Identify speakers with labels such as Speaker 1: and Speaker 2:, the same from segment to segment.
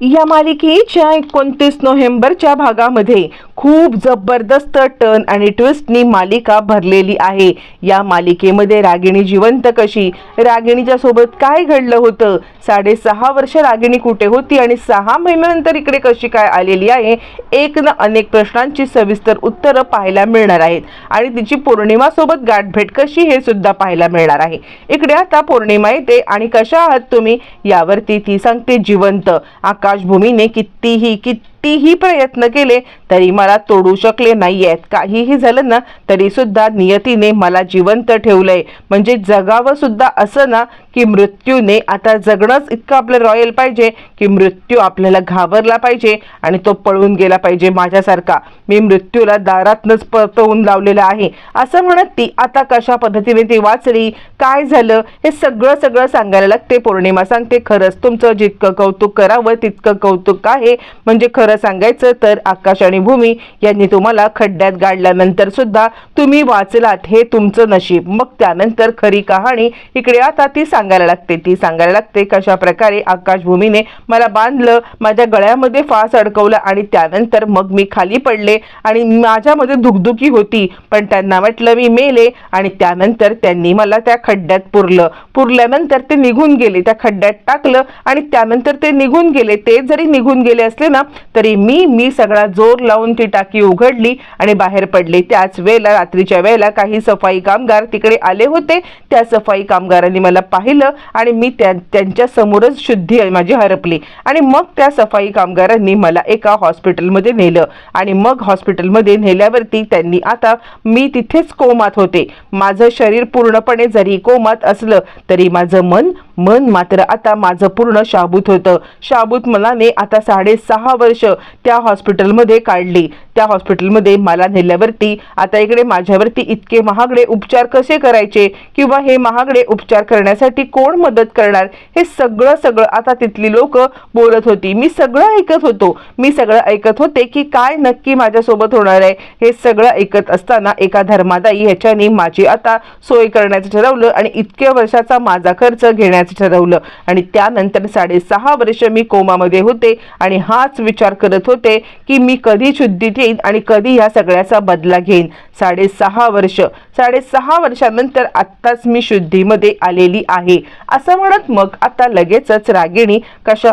Speaker 1: या मालिकेच्या एकोणतीस नोव्हेंबरच्या भागामध्ये खूप जबरदस्त टर्न आणि ट्विस्टनी मालिका भरलेली आहे. या मालिकेमध्ये रागिणी जिवंत कशी? रागिणीच्या सोबत काय घडलं होतं? साडेसहा वर्ष रागिणी कुठे होती आणि सहा महिन्यानंतर इकडे कशी काय आलेली आहे? एक ना अनेक प्रश्नांची सविस्तर उत्तरं पाहायला मिळणार आहेत. आणि तिची पौर्णिमासोबत गाठभेट कशी हे सुद्धा पाहायला मिळणार आहे. इकडे आता पौर्णिमा येते आणि कशा आहात तुम्ही? यावरती ती सांगते जिवंत. आकाशभूमीने कितीही कितीही प्रयत्न केले तरी मला तोडू शकले नाही आहेत काहीही झालं ना तरी सुद्धा नियतीने मला जिवंत ठेवलंय. म्हणजे जगावं सुद्धा असं ना की मृत्यूने आता जगणंच इतकं आपलं रॉयल पाहिजे की मृत्यू आपल्याला घाबरला पाहिजे आणि तो पळून गेला पाहिजे माझ्यासारखा. मी मृत्यूला दारातनच परतवून लावलेलं आहे. असं म्हणत ती आता कशा पद्धतीने ती वाचली काय झालं हे सगळं सगळं सांगायला लागते. पौर्णिमा सांगते खरंच तुमचं जितकं कौतुक करावं तितकं कौतुक आहे. म्हणजे खरं सांगायचं तर आकाश आणि भूमी यांनी तुम्हाला खड्ड्यात गाडल्यानंतर सुद्धा तुम्ही वाचलात हे तुमचं नशीब. मग त्यानंतर खरी कहाणी इकडे आता ती सांगायला लागते. ती सांगायला लागते कशा प्रकारे आकाश भूमीने मला बांधलं माझ्या गळ्यामध्ये फास अडकवलं आणि त्यानंतर मग मी खाली पडले आणि माझ्यामध्ये धुकधुकी होती. पण त्यांना वाटलं मी मेले आणि त्यानंतर त्यांनी मला त्या खड्ड्यात पुरलं. पुरल्यानंतर ते निघून गेले. त्या खड्ड्यात टाकलं आणि त्यानंतर ते निघून गेले. ते जरी निघून गेले असले ना तरी मी मी सगळा जोर लावून ती टाकी उघडली आणि बाहेर पडले. त्याच वेळेला रात्रीच्या वेळेला काही सफाई कामगार तिकडे आले होते. त्या सफाई कामगारांनी मला पाहिलं आणि मी त्या त्यांच्या समोरच शुद्धी माझी हरपली. आणि मग त्या सफाई कामगारांनी मला एका हॉस्पिटलमध्ये नेलं. आणि मग हॉस्पिटलमध्ये नेल्यावरती त्यांनी आता मी तिथेच कोमात होते. माझं शरीर पूर्णपणे जरी कोमात असलं तरी माझं मन मन मात्र आता माझं पूर्ण शाबूत होतं. शाबूत मनाने आता साडेसहा वर्ष त्या हॉस्पिटलमध्ये काढली. त्या हॉस्पिटलमध्ये मला नेल्यावरती आता इकडे माझ्यावरती इतके महागडे उपचार कसे करायचे? किंवा हे महागडे उपचार करण्यासाठी कोण मदत करणार? हे सगळं सगळं आता तिथली लोक बोलत होती. मी सगळं ऐकत होतो. मी सगळं ऐकत होते की काय नक्की माझ्यासोबत होणार आहे. हे सगळं ऐकत असताना एका धर्मादाई ह्याच्याने माझी आता सोय करण्याचं ठरवलं आणि इतक्या वर्षाचा माझा खर्च घेण्याचं ठरवलं. आणि त्यानंतर साडेसहा वर्ष मी कोमामध्ये होते आणि हाच विचार करत होते की मी कधी शुद्धीत येईन आणि कधी या सगळ्याचा बदला घेईन. साडेसहा वर्ष. साडेसहा वर्षानंतर आत्ताच मी शुद्धीमध्ये आलेली आहे. असं म्हणत मग आता लगेचच रागिणी कशा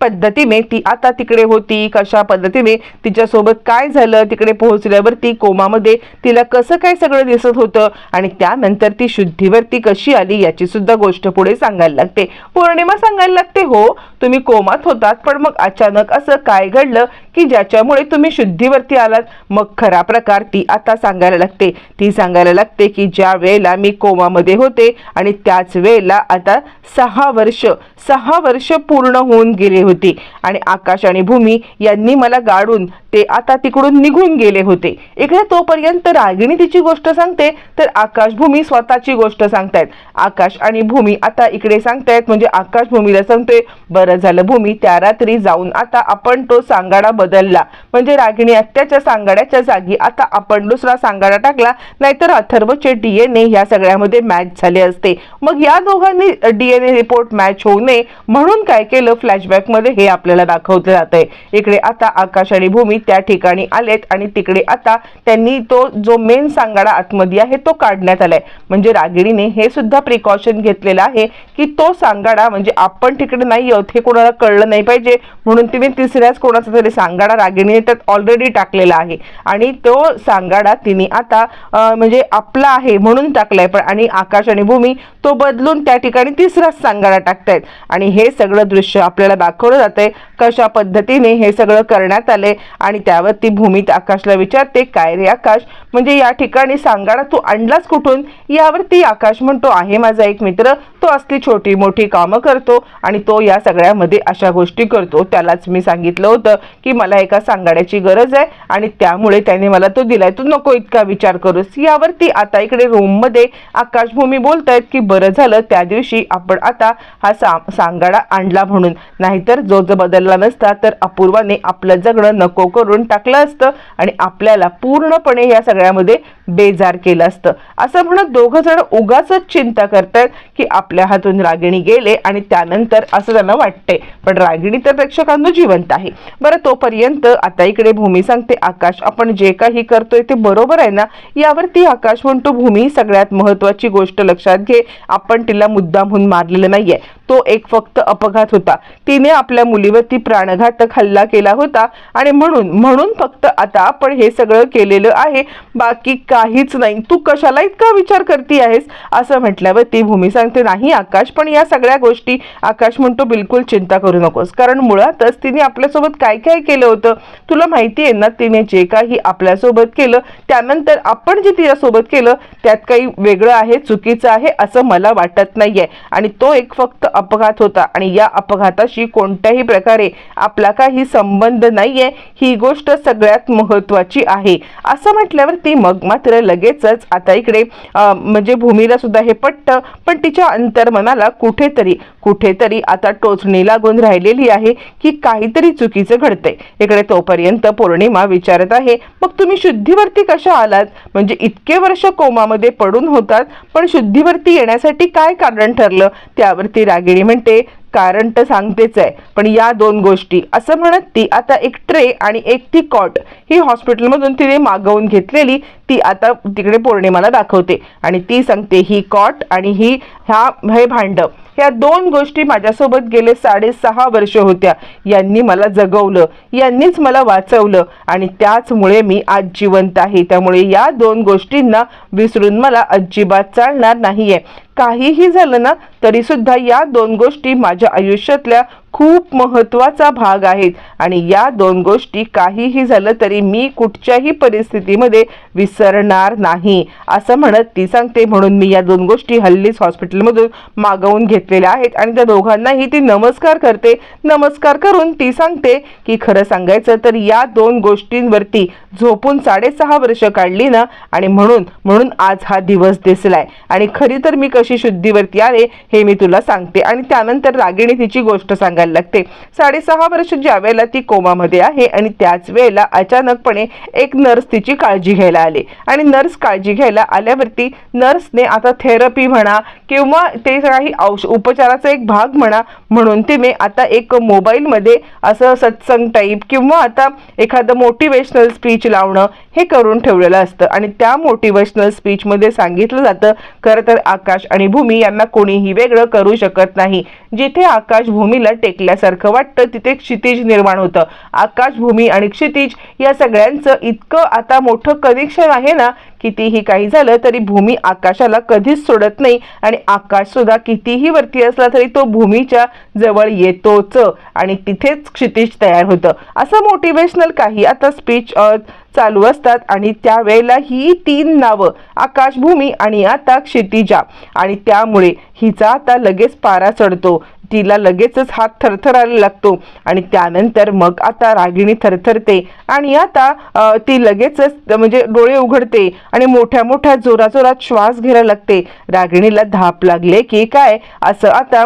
Speaker 1: पद्धतीने ती आता तिकडे होती कशा पद्धतीने तिच्यासोबत काय झालं तिकडे पोहोचल्यावरती कोमामध्ये तिला कसं काय सगळं दिसत होतं आणि त्यानंतर ती शुद्धीवरती कशी आली याची सुद्धा गोष्ट पुढे सांगायला लागते. पौर्णिमा सांगायला लागते हो तुम्ही कोमात होतात पण मग अचानक असं काय घडलं की ज्याच्यामुळे तुम्ही शुद्धीवरती आलात मग खरा प्रकार ती आता सांगायला लागते. ती सांगायला लागते की ज्या वेळेला मी कोमामध्ये होते आणि त्याच वेळेला आता सहा वर्ष सहा वर्ष पूर्ण होऊन गेले होती. आणि आकाश आणि भूमी यांनी मला गाडून ते आता तिकडून निघून गेले होते. इकडे तोपर्यंत रागिणी तिची गोष्ट सांगते तर आकाश भूमी स्वतःची गोष्ट सांगतायत. आकाश आणि भूमी आता इकडे सांगतायत म्हणजे आकाश भूमीला सांगतोय बरं झालं भूमी त्या रात्री जाऊन आता आपण तो सांगाडा बदलला. म्हणजे रागिणी आत्याच्या सांगाड्याच्या जागी आता आपण दुसरा सांगाडा टाकला नाहीतर अथर्वचे ए ह्या सगळ्यामध्ये मॅच झाले असते. मग या दोघांनी D N A report match होऊ नये म्हणून काय केलं? फ्लॅशबॅकमध्ये हे आपल्याला दाखवलं जात आहे इकडे आता आकाश आणि भूमी त्या ठिकाणी आलेत आणि तिकडे आता त्यांनी तो जो मेन सांगाडा आतमध्ये आहे तो काढण्यात आलाय. म्हणजे रागिणीने हे सुद्धा प्रिकॉशन घेतलेलं आहे की तो सांगाडा म्हणजे आपण तिकडे नाही आहोत हे कोणाला कळलं नाही पाहिजे. म्हणून तिने तिसऱ्याच कोणाचा तरी सांगाडा रागिणीने त्यात ऑलरेडी टाकलेला आहे. आणि तो सांगाडा तिने आता म्हणजे आपला आहे म्हणून टाकलाय. पण आणि आकाश आणि भूमी तो बदलून त्या ठिकाणी तिसराच सांगाडा टाकतायत. आणि हे सगळं दृश्य आपल्याला दाखवलं जातंय कशा पद्धतीने हे सगळं करण्यात आले आणि त्यावर ती भूमित आकाशला विचारते काय रे आकाश? म्हणजे या ठिकाणी सांगाडा तू आणलास कुठून? यावर ती आकाश म्हणतो आहे माझा एक मित्र तो असली छोटी मोठी कामं करतो आणि तो या सगळ्यामध्ये अशा गोष्टी करतो. त्यालाच मी सांगितलं होतं की मला एका सांगाड्याची गरज आहे आणि त्यामुळे त्याने मला तो दिलाय. तू नको इतका विचार करूस. यावरती आता इकडे रूममध्ये आकाशभूमी बोलत आहेत की बरं झालं त्या दिवशी आपण आता हा सा सांगाडा आणला म्हणून. नाहीतर जो जो बदलला नसता तर अपूर्वाने आपलं जगणं नको करून टाकलं असतं आणि आपल्याला पूर्णपणे या सगळ्यामध्ये बेजार केलं असतं. असं म्हणत दोघं जण उगाच चिंता करतात की आपल्या हातून रागिणी गेले आणि त्यानंतर असं त्यांना वाटते पण रागिणी तर प्रेक्षकांना जिवंत आहे. बरं तोपर्यंत आता इकडे भूमी सांगते आकाश आपण जे काही करतोय ते बरोबर आहे ना? यावरती आकाश म्हणतो भूमी सगळ्यात महत्वाची गोष्ट लक्षात घे. आपण तिला मुद्दामहून मारलेलं नाहीये. तो एक फक्त अपघात होता. तिने आपल्या मुलीवरती प्राणघातक हल्ला केला होता आणि म्हणून म्हणून फक्त आता आपण हे सगळं केलेलं आहे. बाकी काहीच नाही. तू कशाला इतका विचार करती आहेस? असं म्हटल्यावर ती भूमी सांगते नाही आकाश पण या सगळ्या गोष्टी आकाश म्हणतो बिलकुल चिंता करू नकोस. कारण मुळातच तिने आपल्यासोबत काय काय केलं होतं? तुला माहिती आहे ना तिने जे काही आपल्यासोबत केलं त्यानंतर आपण जे तिच्यासोबत केलं त्यात काही वेगळं आहे चुकीचं आहे असं मला वाटत नाहीये. आणि तो एक फक्त अपघात होता आणि या अपघाताशी कोणत्याही प्रकारे आपला काही संबंध नाहीये ही गोष्ट सगळ्यात महत्वाची आहे. असं म्हटल्यावरती मग मात्र लगेचच आता इकडे म्हणजे भूमीला सुद्धा हे पटतं पण तिच्या अंतर्मनाला कुठेतरी कुठेतरी आता टोचणी लागून राहिलेली आहे की काहीतरी चुकीचं घडतंय. इकडे तोपर्यंत पौर्णिमा विचारत आहे मग तुम्ही शुद्धीवरती कशा आलात? म्हणजे इतके वर्ष कोमामध्ये पडून होतात पण शुद्धीवरती येण्यासाठी काय कारण ठरलं? त्यावरती राग म्हणते कारण तर सांगतेच आहे पण या दोन गोष्टी. असं म्हणत ती आता एक ट्रे आणि एक ती कॉट ही हॉस्पिटलमधून तिने मागवून घेतलेली ती आता तिकडे पौर्णिमाला दाखवते. आणि ती सांगते ही कॉट आणि ही ह्या हे भांड ह्या दोन गोष्टी माझ्यासोबत गेले साडेसहा वर्ष होत्या. यांनी मला जगवलं यांनीच मला वाचवलं आणि त्याचमुळे मी आज जिवंत आहे. त्यामुळे या दोन गोष्टींना विसरून मला अजिबात चालणार नाहीये. काहीही झालं ना तरी सुद्धा या दोन गोष्टी माझ्या आयुष्यातल्या खूप महत्त्वाचा भाग आहेत. आणि या दोन गोष्टी काहीही झालं तरी मी कुठच्याही परिस्थितीमध्ये विसरणार नाही. असं म्हणत ती सांगते. म्हणून मी या दोन गोष्टी हल्लीच हॉस्पिटलमधून मागवून घेतलेल्या आहेत. आणि त्या दोघांनाही ती नमस्कार करते. नमस्कार करून ती सांगते की खरं सांगायचं तर या दोन गोष्टींवरती झोपून साडेसहा वर्ष काढली ना? आणि म्हणून म्हणून आज हा दिवस दिसलाय. आणि खरी तर मी कशी शुद्धीवरती आले हे मी तुला सांगते. आणि त्यानंतर रागिणी तिची गोष्ट सांगायला लागते. साडेसहा वर्ष ज्या वेळेला ती कोमामध्ये आहे आणि त्याच वेळेला अचानकपणे एक नर्स तिची काळजी घ्यायला आले. आणि नर्स काळजी घ्यायला आल्यावरती नर्सने आता थेरपी म्हणा किंवा ते काही औष उपचाराचा एक भाग म्हणा म्हणून तिने आता एक मोबाईलमध्ये असं सत्संग टाईप किंवा आता एखादं मोटिवेशनल स्पीच लावणं हे करून ठेवलेलं असतं. आणि त्या मोटिवेशनल स्पीचमध्ये सांगितलं जातं खरं तर आकाश आणि भूमी यांना कोणीही वेगळं करू शकत नाही. जिथे आकाश भूमीला टेकल्यासारखं वाटतं. तिथे क्षितिज निर्माण होतं. आकाशभूमी आणि क्षितिज या सगळ्यांचं इतकं आता मोठं कनेक्शन आहे ना कितीही काही झालं तरी भूमी आकाशाला कधीच सोडत नाही. आणि आकाश सुद्धा कितीही वरती असला तरी तो भूमीच्या जवळ येतोच. आणि तिथेच क्षितिज तयार होतं. असं मोटिवेशनल काही आता स्पीच चालू असतात. आणि त्यावेळेला ही तीन नावं आकाशभूमी आणि आता क्षितिजा. आणि त्यामुळे हिचा आता लगेच पारा चढतो. तिला लगेचच हात थरथरायला लागतो. आणि त्यानंतर मग आता रागिणी थरथरते. आणि आता ती लगेचच म्हणजे डोळे उघडते. आणि मोठ्या मोठ्या जोराजोरात श्वास घ्यायला लागते. रागिणीला धाप लागले की काय? असं आता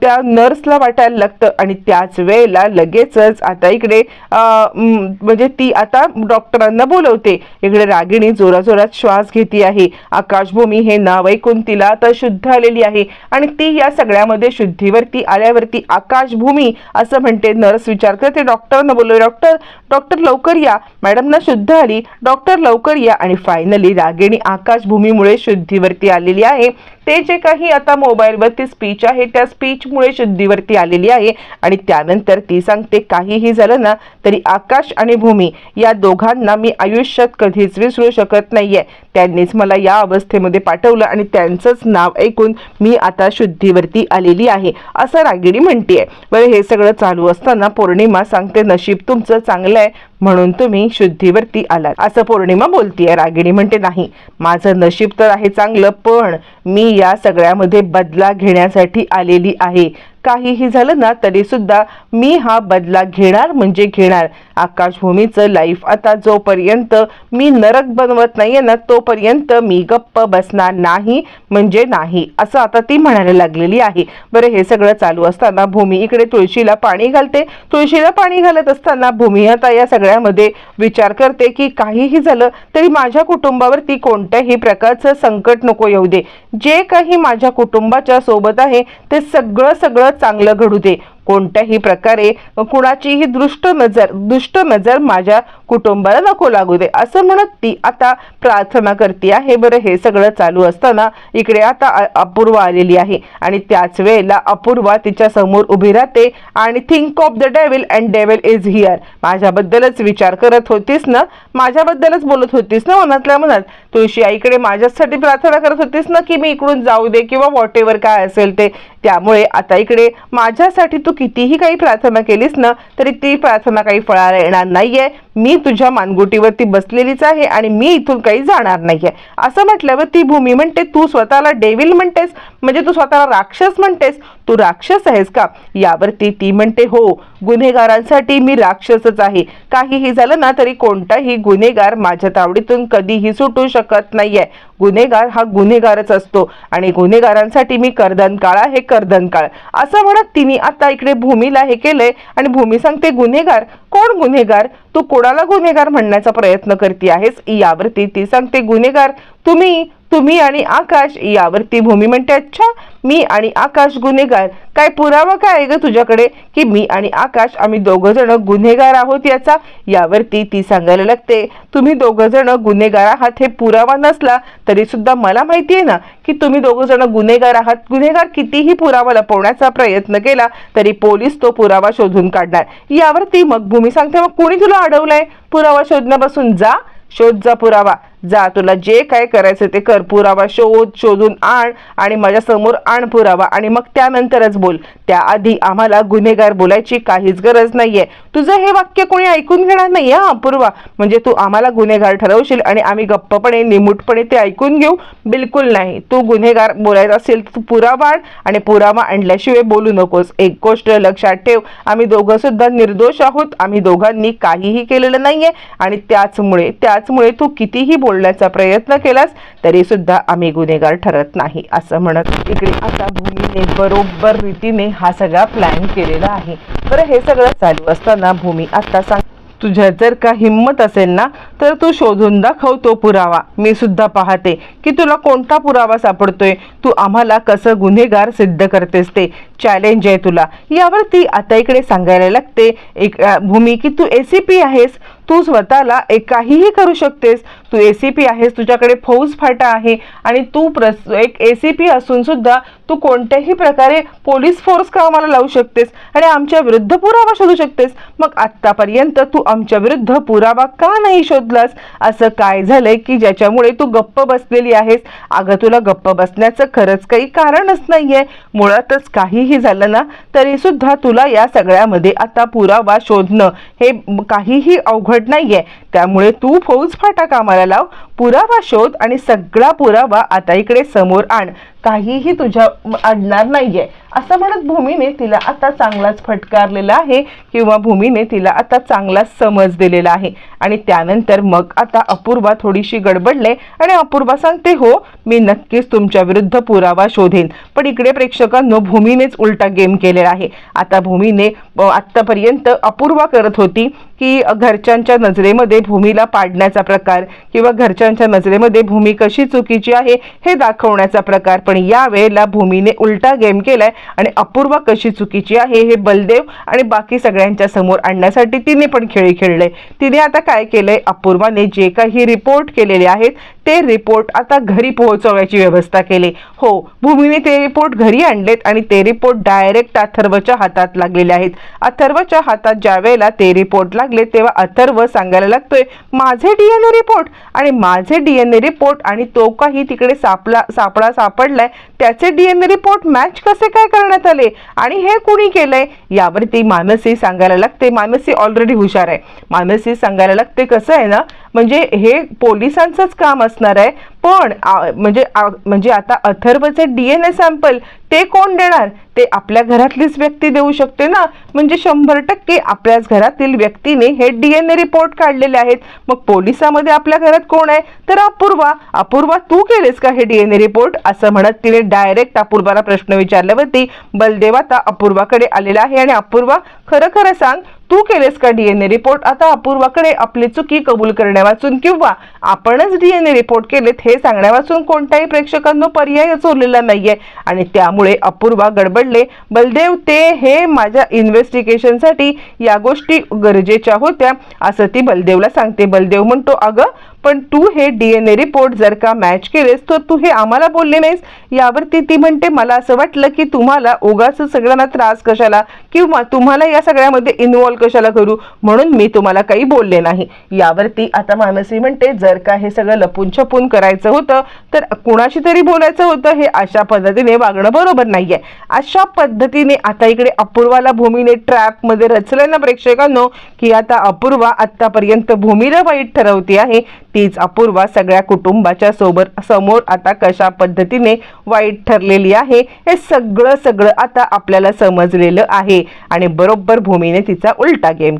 Speaker 1: त्या नर्सला वाटायला लागतं. आणि त्याच वेळेला लगेचच आता इकडे म्हणजे ती आता डॉक्टरांना बोलवते. इकडे रागिणी जोराजोरात श्वास घेते आहे. आकाशभूमी हे नाव ऐकून तिला आता शुद्ध आलेली आहे. आणि ती या सगळ्यामध्ये शुद्धीवरती आल्यावरती आकाशभूमी असं म्हणते. नर्स विचार करते. डॉक्टरांना बोललो डॉक्टर डॉक्टर लवकर या. मॅडमना शुद्ध आली. डॉक्टर लवकर या. आणि फायनल रागिणी आकाशभूमीमुळे शुद्धीवरती आलेली आहे. ते जे काही आता मोबाईलवरती स्पीच आहे त्या स्पीचमुळे शुद्धीवरती आलेली आहे. आणि त्यानंतर ती सांगते काहीही झालं ना तरी आकाश आणि भूमी या दोघांना मी आयुष्यात कधीच विसरू शकत नाहीये. त्यांनीच मला या अवस्थेमध्ये पाठवलं आणि त्यांचंच नाव ऐकून मी आता शुद्धीवरती आलेली आहे असं रागिणी म्हणतेय. बरं हे सगळं चालू असताना पौर्णिमा सांगते नशीब तुमचं चांगलं आहे म्हणून तुम्ही शुद्धीवरती आलात. असं पौर्णिमा बोलतीये रागिणी म्हणते नाही माझं नशीब तर आहे चांगलं पण मी या सगळ्यामध्ये बदला घेण्यासाठी आलेली आहे. काहीही झालं ना तरी सुद्धा मी हा बदला घेणार म्हणजे घेणार. आकाशभूमीचं लाईफ आता जोपर्यंत मी नरक बनवत नाहीये ना तोपर्यंत मी गप्प बसणार नाही म्हणजे नाही असं आता ती म्हणायला लागलेली आहे. बरं हे सगळं चालू असताना भूमी इकडे तुळशीला पाणी घालते. तुळशीला पाणी घालत असताना भूमी आता या सगळ्यामध्ये विचार करते की काहीही झालं तरी माझ्या कुटुंबावरती कोणत्याही प्रकारचं संकट नको येऊ दे. जे काही माझ्या कुटुंबाच्या सोबत आहे ते सगळं सगळं चांगलं घडू दे. कोणत्याही प्रकारे कुणाचीही दृष्ट नजर दुष्ट नजर माझ्या कुटुंबाला नको लागू दे. असं म्हणत ती आता प्रार्थना करते आहे. बरं हे सगळं चालू असताना इकडे आता अपूर्वा आलेली आहे. आणि त्याच वेळेला अपूर्वा तिच्या समोर उभी राहते. आणि think of the devil and devil is here माझ्याबद्दलच विचार करत होतीस ना? माझ्याबद्दलच बोलत होतीस ना मनातल्या मनात? तुळशी आईकडे माझ्यासाठी प्रार्थना करत होतीस ना की मी इकडून जाऊ दे किंवा वॉट एव्हर काय असेल ते? त्यामुळे आता इकडे माझ्यासाठी तू कितीही काही प्रार्थना केलीस ना तरी ती प्रार्थना काही फळाला येणार नाहीये. मी तुझ्या मानगुटीवरती बसलेलीच आहे आणि मी इथून काही जाणार नाहीये. असं म्हटल्यावर ती भूमी म्हणते तू स्वतःला डेविल म्हणतेस? म्हणजे तू स्वतःला राक्षस म्हणतेस? तू राक्षस आहेस का? यावरती ती म्हणते हो गुन्हेगारांसाठी मी राक्षसच आहे. काहीही झालं ना तरी कोणताही गुन्हेगार माझ्या तावडीतून कधीही सुटू शकत नाहीये. गुन्हेगार हा गुन्हेगारच असतो आणि गुन्हेगारांसाठी मी कर्दन काळ आहे कर्दन काळ. असं म्हणत तिने आता इकडे भूमीला हे केलंय आणि भूमी सांगते गुन्हेगार कोण गुन्हेगार? तू कोणाला गुन्हेगार म्हणण्याचा प्रयत्न करते आहेस? यावरती ती सांगते गुन्हेगार तुम्ही तुम्ही आणि आकाश यावरती भूमी म्हणते अच्छा मी आणि आकाश गुन्हेगार. काय पुरावा काय आहे ग तुझ्याकडे? की मी आणि आकाश आम्ही दोघं जण गुन्हेगार आहोत याचा? यावरती ती सांगायला लागते तुम्ही दोघं जण गुन्हेगार आहात हे पुरावा नसला तरी सुद्धा मला माहिती आहे ना की तुम्ही दोघं जण गुन्हेगार आहात. गुन्हेगार कितीही पुरावा लपवण्याचा प्रयत्न केला तरी पोलीस तो पुरावा शोधून काढणार. यावरती मग भूमी सांगते मग कोणी तुला अडवलंय? पुरावा शोधण्यापासून जा. शोध जा पुरावा. जा तुला जे काय करायचं ते कर पुरावा शोध शोधून आण आणि माझ्यासमोर आण पुरावा. आणि मग त्यानंतरच बोल. त्याआधी आम्हाला गुन्हेगार बोलायची काहीच गरज नाहीये. तुझं हे वाक्य कोणी ऐकून घेणार नाही हा अपूर्वा म्हणजे तू आम्हाला गुन्हेगार ठरवशील आणि आम्ही गप्पपणे निमूटपणे ते ऐकून घेऊ? बिलकुल नाही. तू गुन्हेगार बोलायचा असेल तर तू पुरावा आण आणि पुरावा आणल्याशिवाय बोलू नकोस. एक गोष्ट लक्षात ठेव. आम्ही दोघं सुद्धा निर्दोष आहोत. आम्ही दोघांनी काहीही केलेलं नाहीये. आणि त्याचमुळे त्याचमुळे तू कितीही बोल बोलण्याचा प्रयत्न केलास तरी सुद्धा आम्ही गुन्हेगार ठरत नाही असं म्हणत इकडे आता भूमीने बरोबर रीतीने हा सगळा प्लॅन केलेला आहे. बरं हे सगळं चालू असताना भूमी आता सांग तुझ्या जर का हिंमत असेल ना तर तू शोधून दाखव तो पुरावा. मी सुद्धा पाहते की तुला कोणता पुरावा सापडतोय? तू आम्हाला कसं गुन्हेगार सिद्ध करतेस ते? चॅलेंज आहे तुला. यावर ती आता इकडे सांगायला लागते एक भूमी की तू ए सी पी आहेस? तू स्वतःला एक काहीही करू शकतेस. तू एसीपी आहेस तुझ्याकडे फौज फाटा आहे आणि तू प्रस एक एसीपी असून सुद्धा तू कोणत्याही प्रकारे पोलीस फोर्स कामाला लावू शकतेस आणि आमच्या विरुद्ध पुरावा शोधू शकतेस. मग आत्तापर्यंत तू आमच्या विरुद्ध पुरावा का नाही शोधलास? असं काय झालंय की ज्याच्यामुळे तू गप्प बसलेली आहेस? अगं तुला गप्प बसण्याचं खरंच काही कारणच नाहीये. मुळातच काहीही झालं ना तरी सुद्धा तुला या सगळ्यामध्ये आता पुरावा शोधणं हे काहीही अवघड नाहीये. त्यामुळे तू फौज फाटा कामाला लाव पुरावा शोध आणि सगळा पुरावा आता इकडे समोर आण. काहीही तुझ्या अडणार नाहीये. असं म्हणत भूमीने तिला आता चांगलाच फटकारलेला आहे किंवा भूमीने तिला आता चांगलाच समज दिलेला आहे. आणि त्यानंतर मग आता अपूर्वा थोडीशी गडबडले आणि अपूर्वा सांगते हो मी नक्कीच तुमच्या विरुद्ध पुरावा शोधेन. पण इकडे प्रेक्षकांनो भूमीनेच उलटा गेम केलेला आहे. आता भूमीने आत्तापर्यंत अपूर्वा करत होती की घरच्यांच्या नजरेमध्ये भूमीला पाडण्याचा प्रकार किंवा घरच्या घरच्यांच्या नजरेमध्ये भूमी कशी चुकीची आहे हे दाखवण्याचा प्रकार. पण यावेळेला भूमीने उलटा गेम केलाय आणि अपूर्वा कशी चुकीची आहे हे बलदेव आणि बाकी सगळ्यांच्या समोर आणण्यासाठी तिने पण खेळ खेळले. तिने आता काय केलंय? अपूर्वाने जे काही रिपोर्ट केलेले आहेत ते रिपोर्ट आता घरी पोहोचवण्याची व्यवस्था केली. हो भूमीने ते रिपोर्ट घरी आणलेत आणि ते रिपोर्ट डायरेक्ट अथर्वच्या हातात लागलेले आहेत. अथर्वच्या हातात ज्या वेळेला ते रिपोर्ट लागले तेव्हा अथर्व सांगायला लागतोय माझे डीएनए रिपोर्ट आणि माझे डीएनए रिपोर्ट आणि तो काही तिकडे सापला सापळा सापडलाय त्याचे डीएनए रिपोर्ट मॅच कसे काय करण्यात आले? आणि हे कुणी केलंय? यावरती मानसी सांगायला लागते. मानसी ऑलरेडी हुशार आहे. मानसी सांगायला लागते कसं आहे ना म्हणजे हे पोलिसांचंच काम असणार आहे. पण म्हणजे म्हणजे आता अथर्वचे डी एन ए सॅम्पल ते कोण देणार? ते आपल्या घरातलीच व्यक्ती देऊ शकते ना? म्हणजे शंभर टक्के आपल्याच घरातील व्यक्तीने हे डी एन ए रिपोर्ट काढलेले आहेत. मग पोलिसामध्ये आपल्या घरात कोण आहे? तर अपूर्वा अपूर्वा तू केलेस का हे डी एन ए रिपोर्ट असं म्हणत तिने डायरेक्ट अपूर्वाला प्रश्न विचारल्यावरती बलदेव आता अपूर्वाकडे आलेला आहे. आणि अपूर्वा खरं खरं सांग तू केलेस का डीएनए रिपोर्ट आता अपूर्वाकडे आपली चुकी कबूल करण्यावाचून किंवा आपणच डीएनए रिपोर्ट केलेत हे सांगण्यावाचून कोणत्याही प्रेक्षकांना पर्यायच उरलेला नाहीये. आणि त्यामुळे अपूर्वा गडबडले. बलदेव ते हे माझ्या इन्व्हेस्टिगेशनसाठी या गोष्टी गरजेच्या होत्या असं ती बलदेवला सांगते. बलदेव म्हणतो अगं पण तू हे डी एन ए रिपोर्ट जर का मॅच केलेस तर तू हे आम्हाला बोलले नाहीस. यावरती ती म्हणते मला असं वाटलं की तुम्हाला उगाच सगळ्यांना त्रास कशाला किंवा तुम्हाला या सगळ्यामध्ये इन्व्हॉल्व कशाला करू? म्हणून मी तुम्हाला काही बोलले नाही. यावरती आता मानसी म्हणते जर का हे सगळं लपून छपून करायचं होतं तर कुणाशी तरी बोलायचं होतं हे अशा पद्धतीने वागणं बरोबर नाहीये. अशा पद्धतीने आता इकडे अपूर्वाला भूमीने ट्रॅपमध्ये रचलं ना प्रेक्षकांनो की आता अपूर्वा आतापर्यंत भूमीला वाईट ठरवते आहे. तीच अपूर्वा सगळ्या कुटुंबाच्या सोबत समोर आता कशा पद्धतीने वाईट ठरलेली आहे हे सगळं सगळं आता आपल्याला समजलेलं आहे. आणि बरोबर भूमीने तिचा उलटा गेम